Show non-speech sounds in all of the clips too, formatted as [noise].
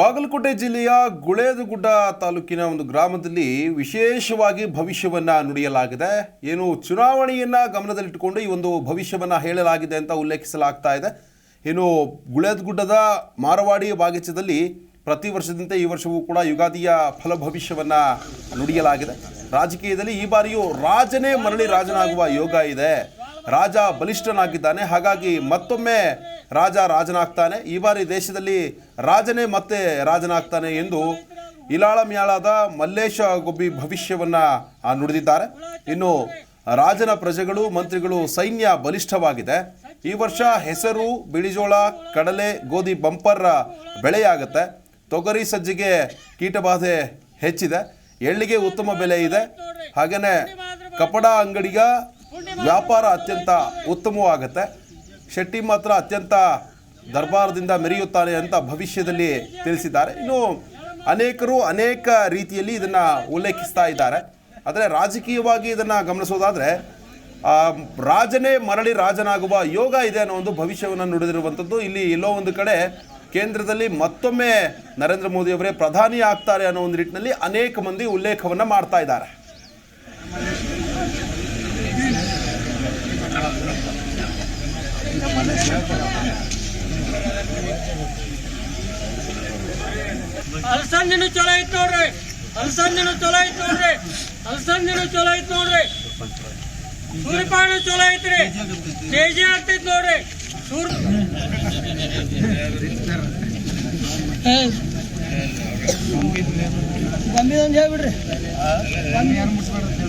ಬಾಗಲಕೋಟೆ ಜಿಲ್ಲೆಯ ಗುಳೇದಗುಡ್ಡ ತಾಲೂಕಿನ ಒಂದು ಗ್ರಾಮದಲ್ಲಿ ವಿಶೇಷವಾಗಿ ಭವಿಷ್ಯವನ್ನು ನುಡಿಯಲಾಗಿದೆ. ಏನು ಚುನಾವಣೆಯನ್ನ ಗಮನದಲ್ಲಿಟ್ಟುಕೊಂಡು ಈ ಒಂದು ಭವಿಷ್ಯವನ್ನು ಹೇಳಲಾಗಿದೆ ಅಂತ ಉಲ್ಲೇಖಿಸಲಾಗ್ತಾ ಇದೆ. ಏನು ಗುಳೇದಗುಡ್ಡದ ಮಾರವಾಡಿ ಬಾಗಿಚದಲ್ಲಿ ಪ್ರತಿ ವರ್ಷದಂತೆ ಈ ವರ್ಷವೂ ಕೂಡ ಯುಗಾದಿಯ ಫಲ ಭವಿಷ್ಯವನ್ನು ನುಡಿಯಲಾಗಿದೆ. ರಾಜಕೀಯದಲ್ಲಿ ಈ ಬಾರಿಯೂ ರಾಜನೇ ಮರಳಿ ರಾಜನಾಗುವ ಯೋಗ ಇದೆ. ರಾಜ ಬಲಿಷ್ಠನಾಗಿದ್ದಾನೆ. ಹಾಗಾಗಿ ಮತ್ತೊಮ್ಮೆ ರಾಜ ರಾಜನಾಗ್ತಾನೆ. ಈ ಬಾರಿ ದೇಶದಲ್ಲಿ ರಾಜನೇ ಮತ್ತೆ ರಾಜನಾಗ್ತಾನೆ ಎಂದು ಇಲಾಳ ಮ್ಯಾಳದ ಮಲ್ಲೇಶ ಗೊಬ್ಬಿ ಭವಿಷ್ಯವನ್ನು ನುಡಿದಿದ್ದಾರೆ. ಇನ್ನು ರಾಜನ ಪ್ರಜೆಗಳು, ಮಂತ್ರಿಗಳು, ಸೈನ್ಯ ಬಲಿಷ್ಠವಾಗಿದೆ. ಈ ವರ್ಷ ಹೆಸರು, ಬಿಳಿಜೋಳ, ಕಡಲೆ, ಗೋಧಿ ಬಂಪರ್ ಬೆಳೆಯಾಗುತ್ತೆ. ತೊಗರಿ ಸಜ್ಜಿಗೆ ಕೀಟಬಾಧೆ ಹೆಚ್ಚಿದೆ. ಎಳ್ಳಿಗೆ ಉತ್ತಮ ಬೆಲೆ ಇದೆ. ಹಾಗೆಯೇ ಕಪಡ ಅಂಗಡಿಗ ವ್ಯಾಪಾರ ಅತ್ಯಂತ ಉತ್ತಮವಾಗುತ್ತೆ. ಶೆಟ್ಟಿ ಮಾತ್ರ ಅತ್ಯಂತ ದರ್ಬಾರದಿಂದ ಮೆರೆಯುತ್ತಾನೆ ಅಂತ ಭವಿಷ್ಯದಲ್ಲಿ ತಿಳಿಸಿದ್ದಾರೆ. ಇನ್ನು ಅನೇಕರು ಅನೇಕ ರೀತಿಯಲ್ಲಿ ಇದನ್ನು ಉಲ್ಲೇಖಿಸ್ತಾ ಇದ್ದಾರೆ. ಆದರೆ ರಾಜಕೀಯವಾಗಿ ಇದನ್ನು ಗಮನಿಸೋದಾದರೆ ರಾಜನೇ ಮರಳಿ ರಾಜನಾಗುವ ಯೋಗ ಇದೆ ಅನ್ನೋ ಒಂದು ಭವಿಷ್ಯವನ್ನು ನುಡಿದಿರುವಂಥದ್ದು. ಇಲ್ಲಿ ಎಲ್ಲೋ ಒಂದು ಕಡೆ ಕೇಂದ್ರದಲ್ಲಿ ಮತ್ತೊಮ್ಮೆ ನರೇಂದ್ರ ಮೋದಿಯವರೇ ಪ್ರಧಾನಿ ಆಗ್ತಾರೆ ಅನ್ನೋ ಒಂದು ನಿಟ್ಟಿನಲ್ಲಿ ಅನೇಕ ಮಂದಿ ಉಲ್ಲೇಖವನ್ನು ಮಾಡ್ತಾ ಇದ್ದಾರೆ. ಅಲಸಂದಿನೂ ಚಲೋ ಐತ್ ನೋಡ್ರಿ. ಅಲಸಂದಿನೂ ಚಲೋ ಐತ್ ನೋಡ್ರಿ. ಅಲಸಂದಿನೂ ಚಲೋ ಐತ್ ನೋಡ್ರಿ. ಸೂರ್ಯಪಾನ ಚಲೋ ಐತ್ರಿ ತೇಜಿ ಆಗ್ತೈತ್ ನೋಡ್ರಿ. ಸೂರ್ ಗೊಂಬಿ ಒಂದ್ ಹೇಳ್ಬಿಡ್ರಿ.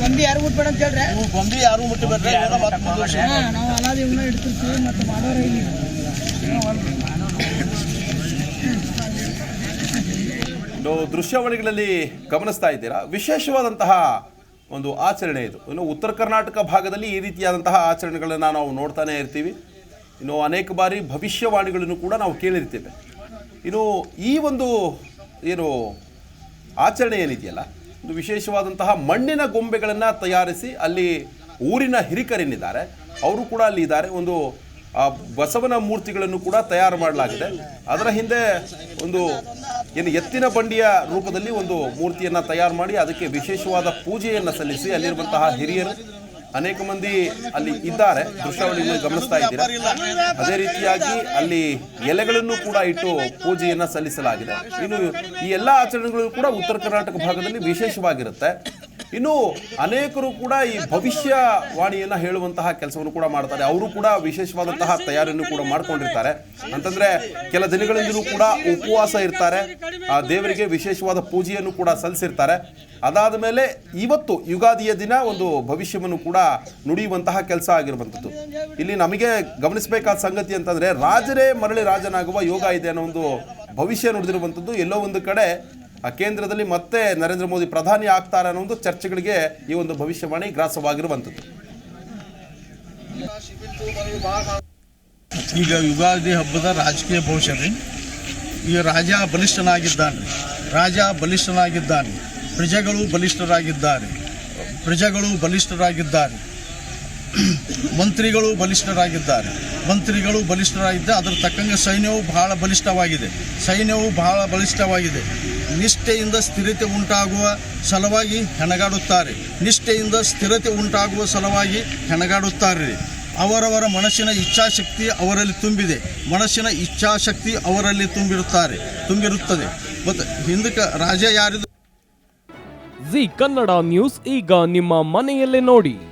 ಗೊಂಬಿ ಯಾರು ಮುಟ್ಬೇಡ ಅಂತ ಹೇಳ್ರಿ? ಗೊಂಬಿ ಯಾರು. ಹಾ ನಾವು ಅನಾದಿ ಇವನ್ನ ಇಡ್ತಿರ್ತೀವಿ ಮತ್ತೆ ಮಾಡೋರ ಇಲ್ಲಿ. ದೃಶ್ಯಾವಳಿಗಳಲ್ಲಿ ಗಮನಿಸ್ತಾ ಇದ್ದೀರಾ? ವಿಶೇಷವಾದಂತಹ ಒಂದು ಆಚರಣೆ ಇದು. ಇನ್ನು ಉತ್ತರ ಕರ್ನಾಟಕ ಭಾಗದಲ್ಲಿ ಈ ರೀತಿಯಾದಂತಹ ಆಚರಣೆಗಳನ್ನು ನಾವು ನೋಡ್ತಾನೆ ಇರ್ತೀವಿ. ಇನ್ನು ಅನೇಕ ಬಾರಿ ಭವಿಷ್ಯವಾಣಿಗಳನ್ನು ಕೂಡ ನಾವು ಕೇಳಿರ್ತೇವೆ. ಇನ್ನು ಈ ಒಂದು ಏನು ಆಚರಣೆ ಏನಿದೆಯಲ್ಲ, ಒಂದು ವಿಶೇಷವಾದಂತಹ ಮಣ್ಣಿನ ಗೊಂಬೆಗಳನ್ನು ತಯಾರಿಸಿ ಅಲ್ಲಿ ಊರಿನ ಹಿರಿಕರೇನಿದ್ದಾರೆ. ಅವರು ಕೂಡ ಅಲ್ಲಿ ಇದ್ದಾರೆ. ಒಂದು ಬಸವನ ಮೂರ್ತಿಗಳನ್ನು ಕೂಡ ತಯಾರು ಮಾಡಲಾಗಿದೆ. ಅದರ ಹಿಂದೆ ಒಂದು ಏನು ಎತ್ತಿನ ಬಂಡಿಯ ರೂಪದಲ್ಲಿ ಒಂದು ಮೂರ್ತಿಯನ್ನು ತಯಾರು ಮಾಡಿ ಅದಕ್ಕೆ ವಿಶೇಷವಾದ ಪೂಜೆಯನ್ನು ಸಲ್ಲಿಸಿ ಅಲ್ಲಿರುವಂತಹ ಹಿರಿಯರು ಅನೇಕ ಮಂದಿ ಅಲ್ಲಿ ಇದ್ದಾರೆ. ದೃಶ್ಯಾವಳಿಯನ್ನು ಗಮನಿಸ್ತಾ ಇದ್ದೀರಾ? ಅದೇ ರೀತಿಯಾಗಿ ಅಲ್ಲಿ ಎಲೆಗಳನ್ನು ಕೂಡ ಇಟ್ಟು ಪೂಜೆಯನ್ನು ಸಲ್ಲಿಸಲಾಗಿದೆ. ಇನ್ನು ಈ ಎಲ್ಲ ಆಚರಣೆಗಳು ಕೂಡ ಉತ್ತರ ಕರ್ನಾಟಕ ಭಾಗದಲ್ಲಿ ವಿಶೇಷವಾಗಿರುತ್ತೆ. ಇನ್ನು ಅನೇಕರು ಕೂಡ ಈ ಭವಿಷ್ಯವಾಣಿಯನ್ನು ಹೇಳುವಂತಹ ಕೆಲಸವನ್ನು ಕೂಡ ಮಾಡ್ತಾರೆ. ಅವರು ಕೂಡ ವಿಶೇಷವಾದಂತಹ ತಯಾರಿಯನ್ನು ಕೂಡ ಮಾಡ್ಕೊಂಡಿರ್ತಾರೆ. ಅಂತಂದ್ರೆ ಕೆಲ ದಿನಗಳಿಂದಲೂ ಕೂಡ ಉಪವಾಸ ಇರ್ತಾರೆ. ಆ, ದೇವರಿಗೆ ವಿಶೇಷವಾದ ಪೂಜೆಯನ್ನು ಕೂಡ ಸಲ್ಲಿಸಿರ್ತಾರೆ. ಅದಾದ ಮೇಲೆ ಇವತ್ತು ಯುಗಾದಿಯ ದಿನ ಒಂದು ಭವಿಷ್ಯವನ್ನು ಕೂಡ ನುಡಿಯುವಂತಹ ಕೆಲಸ ಆಗಿರುವಂಥದ್ದು. ಇಲ್ಲಿ ನಮಗೆ ಗಮನಿಸಬೇಕಾದ ಸಂಗತಿ ಅಂತಂದ್ರೆ ರಾಜರೇ ಮರಳಿ ರಾಜನಾಗುವ ಯೋಗ ಇದೆ ಅನ್ನೋ ಒಂದು ಭವಿಷ್ಯ ನುಡಿದಿರುವಂಥದ್ದು. ಎಲ್ಲೋ ಒಂದು ಕಡೆ ಆ ಕೇಂದ್ರದಲ್ಲಿ ಮತ್ತೆ ನರೇಂದ್ರ ಮೋದಿ ಪ್ರಧಾನಿ ಆಗ್ತಾರೆ ಅನ್ನೋ ಒಂದು ಚರ್ಚೆಗಳಿಗೆ ಈ ಒಂದು ಭವಿಷ್ಯವಾಣಿ ಗ್ರಾಸವಾಗಿರುವಂಥದ್ದು. ಈಗ ಯುಗಾದಿ ಹಬ್ಬದ ರಾಜಕೀಯ ಭವಿಷ್ಯ ರೀ ಈಗ ರಾಜ ಬಲಿಷ್ಠನಾಗಿದ್ದಾನೆ. ರಾಜ ಬಲಿಷ್ಠನಾಗಿದ್ದಾನೆ. ಪ್ರಜೆಗಳು ಬಲಿಷ್ಠರಾಗಿದ್ದಾರೆ. ಪ್ರಜೆಗಳು ಬಲಿಷ್ಠರಾಗಿದ್ದಾರೆ. [clears throat] ಮಂತ್ರಿಗಳು ಬಲಿಷ್ಠರಾಗಿದ್ದಾರೆ. ಮಂತ್ರಿಗಳು ಬಲಿಷ್ಠರಾಗಿದ್ದ ಅದರ ತಕ್ಕಂಗೆ ಸೈನ್ಯವು ಬಹಳ ಬಲಿಷ್ಠವಾಗಿದೆ. ಸೈನ್ಯವು ಬಹಳ ಬಲಿಷ್ಠವಾಗಿದೆ. ನಿಷ್ಠೆಯಿಂದ ಸ್ಥಿರತೆ ಉಂಟಾಗುವ ಸಲುವಾಗಿ ಹೆಣಗಾಡುತ್ತಾರೆ. ನಿಷ್ಠೆಯಿಂದ ಸ್ಥಿರತೆ ಉಂಟಾಗುವ ಸಲುವಾಗಿ ಹೆಣಗಾಡುತ್ತಾರೆ. ಅವರವರ ಮನಸ್ಸಿನ ಇಚ್ಛಾಶಕ್ತಿ ಅವರಲ್ಲಿ ತುಂಬಿದೆ. ಮನಸ್ಸಿನ ಇಚ್ಛಾಶಕ್ತಿ ಅವರಲ್ಲಿ ತುಂಬಿರುತ್ತಾರೆ. ತುಂಬಿರುತ್ತದೆ. ಮತ್ತು ಹಿಂದಕ್ಕೆ ರಾಜ ಯಾರಿದು? ಜಿ ಕನ್ನಡ ನ್ಯೂಸ್ ಈಗ ನಿಮ್ಮ ಮನೆಯಲ್ಲೇ ನೋಡಿ.